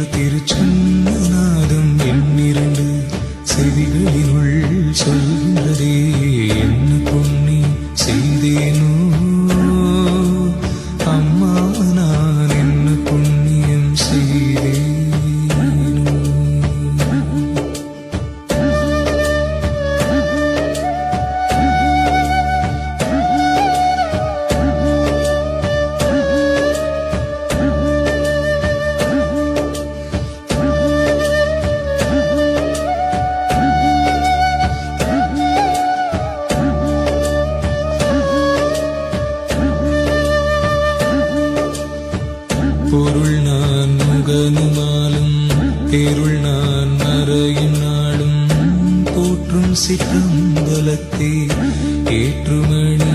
என்று திருச்சன்னநாதம் எண்ணிரண்டு செவிகளினுள் சொல்கிறதே பொருள் நான் முகனுமாலும் பேருள் நான் மறையும் நாளும் போற்றும் சிற்றம்பலத்தே ஏற்றுமணி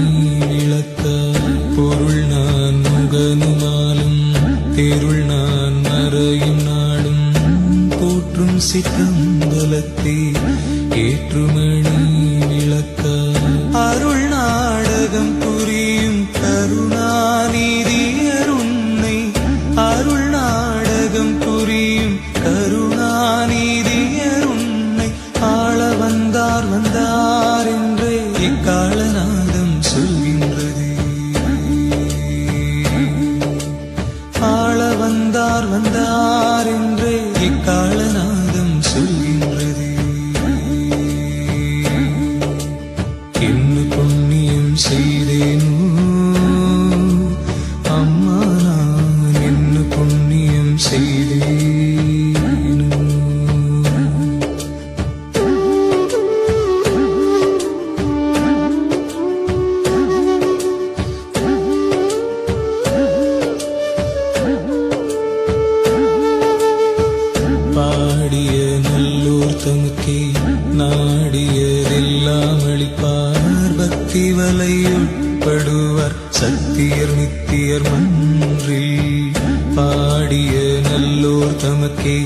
விளக்க பொருள் நான் முகனுமாலும் தேருள் நான் மறையும் நாளும் போற்றும் சிற்றம்பலத்தே ஏற்றுமணி விளக்க அருள் நாடகம் வந்தார் வந்தார் என்று இக்கால நான் நல்லோர் தமக்கே நாடியதெல்லாம் பக்தி வலையுட்படுவார் சக்தியர் நித்தியர் மன்றில். பாடிய நல்லோர் தமக்கே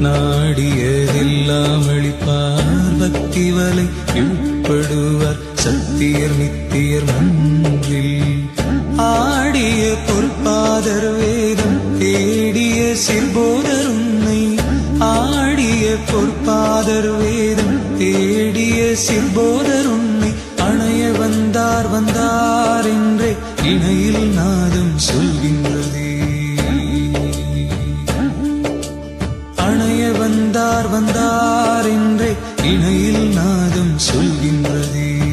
நாடியதெல்லாம் அளிப்பார் பக்தி வலை உட்படுவார் சத்தியர் நித்தியர் மன்றில். ஆடிய பொற்பாதர் வேதம் தேடிய சிற்போ பொற்பாதர் வேதம் தேடிய சிற்போதர் உண்மை அணைய வந்தார் வந்தார் என்றே இணையில் நாதம் சொல்கின்றதே. அணைய வந்தார் வந்தார் என்றே இணையில் நாதம் சொல்கின்றதே.